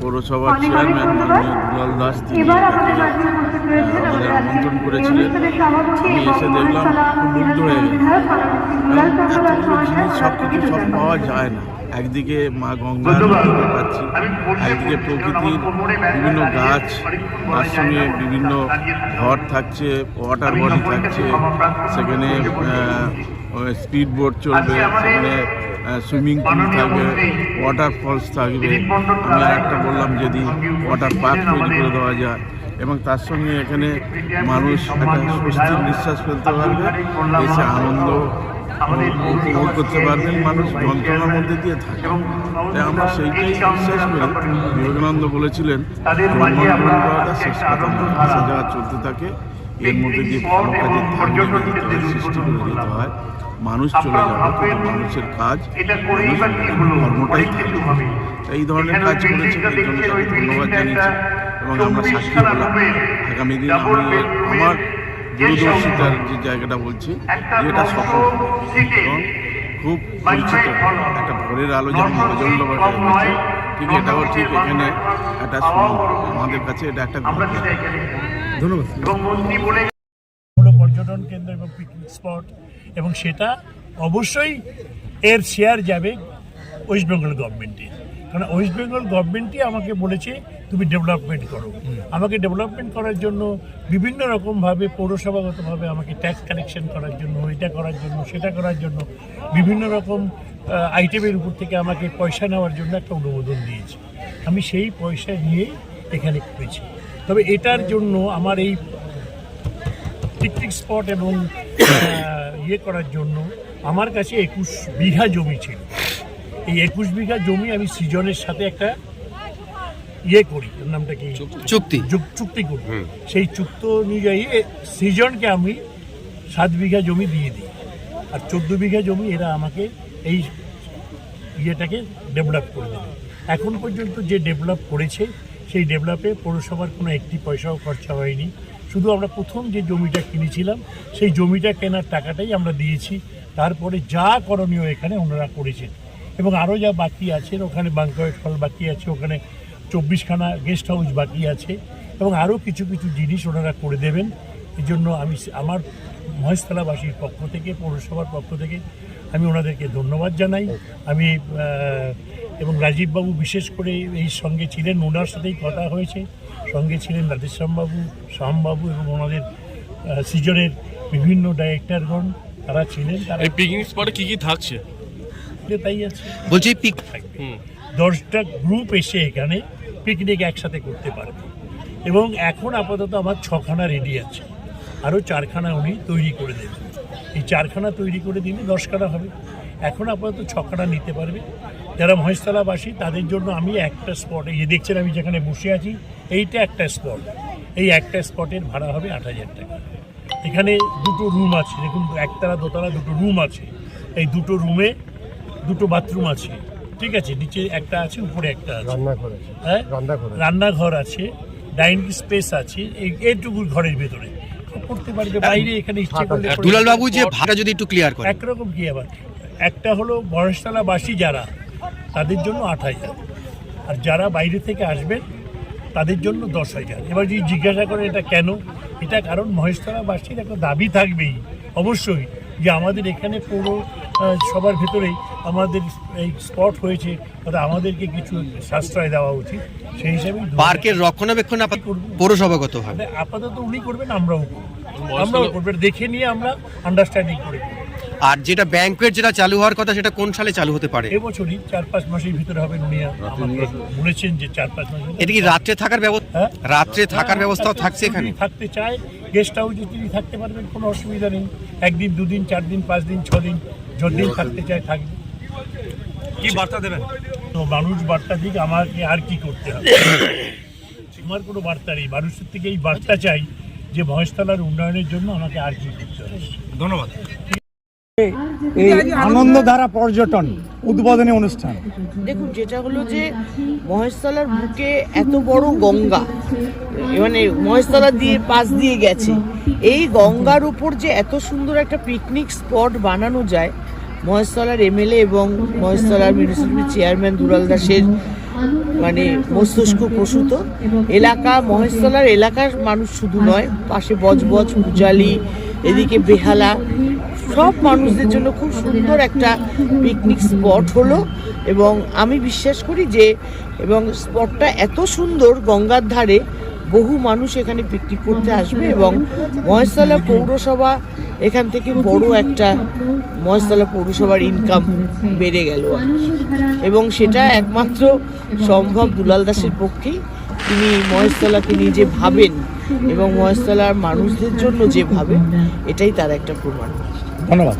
পৌরসভার চেয়ারম্যান মাননীয় দুলাল দাস তিনি আমাদের আমন্ত্রণ করেছিলেন। আমি এসে দেখলাম খুব মুগ্ধ হয়ে জিনিস সব কিছু সব পাওয়া যায় না। একদিকে মা গঙ্গার দেখতে পাচ্ছি একদিকে প্রকৃতির বিভিন্ন গাছ তার সঙ্গে বিভিন্ন ঘর থাকছে ওয়াটার বডি থাকছে সেখানে স্পিড বোট চলবে সেখানে সুইমিং পুল থাকবে ওয়াটার ফলস থাকবে। আমি একটা বললাম যদি ওয়াটার পার্ক তৈরি করে দেওয়া যায়। এবং তার সঙ্গে এখানে মানুষ একটা স্বস্তির নিঃশ্বাস ফেলতে পারবে এসে আনন্দ উপভোগ করতে পারবেন। মানুষ যন্ত্রণার মধ্যে দিয়ে থাকে। তাই আমরা সেইটাই বিশ্বাস করি। বিবেকানন্দ বলেছিলেন আসা যাওয়া চলতে থাকে এর মধ্যে দিয়ে ভালো কাজের সৃষ্টি করে যেতে হয়। মানুষ চলে যাবে কিন্তু মানুষের কাজ কর্মটাই থাকে এই ধরনের কাজ করেছে এই জন্য তাকে ধন্যবাদ জানিয়েছি। এবং আমরা সাক্ষী হলাম আগামী দিন আমি আমার দূরদর্শিতার যে জায়গাটা বলছি যে এটা সফল। এবং খুব পরিচিত একটা ভোরের আলো যেমন প্রচণ্ড ঠিক এটাও ঠিক এখানে একটা আমাদের কাছে এটা একটা ধন্যবাদ। পর্যটন কেন্দ্র এবং পিকনিক স্পট এবং সেটা অবশ্যই এর শেয়ার যাবে ওয়েস্ট বেঙ্গল গভর্নমেন্টে কারণ ওয়েস্ট বেঙ্গল গভর্নমেন্টই আমাকে বলেছে তুমি ডেভেলপমেন্ট করো। আমাকে ডেভেলপমেন্ট করার জন্য বিভিন্ন রকমভাবে পৌরসভাগতভাবে আমাকে ট্যাক্স কালেকশন করার জন্য এটা করার জন্য সেটা করার জন্য বিভিন্ন রকম আইটেমের উপর থেকে আমাকে পয়সা নেওয়ার জন্য একটা অনুমোদন দিয়েছে। আমি সেই পয়সা নিয়ে এখানে করেছি তবে এটার জন্য আমার এই পিকনিক স্পট এবং ইয়ে করার জন্য আমার কাছে একুশ বিঘা জমি ছিল। এই একুশ বিঘা জমি আমি সৃজনের সাথে একটা ইয়ে করি ওর নামটা কি? চুক্তি। চুক্তি। করি। সেই চুক্তি অনুযায়ী সৃজনকে আমি সাত বিঘা জমি দিয়ে দিই। আর চোদ্দ বিঘা জমি এরা আমাকে এই ইয়েটাকে ডেভেলপ করে দেবে। এখন পর্যন্ত যে ডেভেলপ করেছে সেই ডেভেলপে পৌরসভার কোনো একটি পয়সাও খরচা হয়নি। শুধু আমরা প্রথম যে জমিটা কিনেছিলাম, সেই জমিটা কেনার টাকাটাই আমরা দিয়েছি। তারপরে যা করণীয় এখানে ওনারা করেছেন। এবং আরও যা বাকি আছে, ওখানে বাংকয়েট হল বাকি আছে, ওখানে চব্বিশখানা গেস্ট হাউস বাকি আছে, এবং আরও কিছু কিছু জিনিস ওনারা করে দেবেন। এই জন্য আমি আমার মহেশতলাবাসীর পক্ষ থেকে, পৌরসভার পক্ষ থেকে আমি ওনাদেরকে ধন্যবাদ জানাই। আমি এবং রাজীববাবু বিশেষ করে এই সঙ্গে ছিলেন ওনার সাথেই কথা হয়েছে। সঙ্গে ছিলেন রাধেশ্যামবাবু শ্যামবাবু এবং ওনাদের সিজনের বিভিন্ন ডাইরেক্টরগণ তারা ছিলেন তারা এই পিকনিক স্পটে কি কি থাকছে? তাই আছে। বলছি পিক দশটা গ্রুপ এসে এখানে পিকনিক একসাথে করতে পারবে। এবং এখন আপাতত আমার ছখানা রেডি আছে। আরও চারখানা উনি তৈরি করে দেবেন। এই চারখানা তৈরি করে দিলে দশখানা হবে। এখন আপাতত ছখানা নিতে পারবে। যারা মহেশতলাবাসী তাদের জন্য আমি একটা স্পট এই যে দেখছেন আমি যেখানে বসে আছি এইটা একটা স্পট এই একটা স্পটের ভাড়া হবে আট হাজার টাকা। এখানে দুটো রুম আছে দেখুন একতলা দোতলা দুটো রুম আছে। এই দুটো রুমে দুটো বাথরুম আছে। ঠিক আছে নিচে একটা আছে উপরে একটা আছে। রান্নাঘর আছে। হ্যাঁ? রান্নাঘর রান্নাঘর আছে ডাইনিং স্পেস আছে এই এইটুকু ঘরের ভেতরে। করতে পারবে বাইরে এখানে ইচ্ছে করলে করে- দুলাল বাবু যে ভাড়া যদি একটু ক্লিয়ার করে। একরকম কি আবার? একটা হলো বয়সতলাবাসী যারা তাদের জন্য আট হাজার। আর যারা বাইরে থেকে আসবেন তাদের জন্য দশ হাজার। এবার যদি জিজ্ঞাসা করেন এটা কেন এটা কারণ মহেশতলাবাসীর একটা দাবি থাকবেই অবশ্যই যে আমাদের এখানে পুরো সবার ভেতরেই আমাদের এই স্পট হয়েছে তাতে আমাদেরকে কিছু সাশ্রয় দেওয়া উচিত। সেই হিসাবে পার্কের রক্ষণাবেক্ষণ আপাত- পৌরসভাগত হবে মানে আপাতত উনি করবেন আমরাও করব। আমরাও করব। এটা দেখে নিয়ে আমরা আন্ডারস্ট্যান্ডিং করে আর যেটা ব্যাংকুয়েট যেটা চালু হওয়ার কথা সেটা কোন সালে চালু হতে পারে? এবছরই চার পাঁচ মাসের ভিতরে উনি আমাকে বলেছেন যে চার পাঁচ ভিতরে। এটা কি রাত্রে থাকার ব্যবস্থা? হ্যাঁ? রাত্রে থাকার হ্যাঁ, ব্যবস্থাও থাকছে এখানে? থাকতে চায় গেস্ট হাউসে তিনি থাকতে পারবেন কোনো অসুবিধা নেই। একদিন দুদিন চার দিন পাঁচ দিন ছ দিন যতদিন থাকতে চায় থাকবে। কি বার্তা দেবেন? তো মানুষ বার্তা দিক আমাকে আর কি করতে হবে? আমার কোনো বার্তা নেই। মানুষের থেকে এই বার্তা চাই যে মহেশতলার উন্নয়নের জন্য আমাকে আর কি করতে হবে। ধন্যবাদ। আনন্দধারা পর্যটন উদ্বোধনী অনুষ্ঠান। দেখুন, যেটা হলো যে মহেশতলার বুকে এত বড় গঙ্গা মানে মহেশতলা দিয়ে পাশ দিয়ে গেছে, এই গঙ্গার উপর যে এত সুন্দর একটা পিকনিক স্পট বানানো যায়, মহেশতলার এমএলএ এবং মহেশতলার মিউনিসিপ্যালিটি চেয়ারম্যান দুলাল দাসের মানে মস্তিষ্ক প্রসূত। এলাকা, মহেশতলার এলাকার মানুষ শুধু নয়, পাশে বজবজ, পূজালি, এদিকে বেহালা সব মানুষদের জন্য খুব সুন্দর একটা পিকনিক স্পট হলো এবং আমি বিশ্বাস করি যে, এবং স্পটটা এত সুন্দর গঙ্গার ধারে বহু মানুষ এখানে পিকনিক করতে আসবে এবং মহেশতলা পৌরসভা এখান থেকে বড় একটা মহেশতলা পৌরসভার ইনকাম বেড়ে গেল এবং সেটা একমাত্র সম্ভব দুলাল দাসের পক্ষেই। তিনি মহেশতলাকে নিয়ে যে ভাবেন এবং মহেশতলার মানুষদের জন্য যে ভাবেন এটাই তার একটা প্রমাণ। ধন্যবাদ।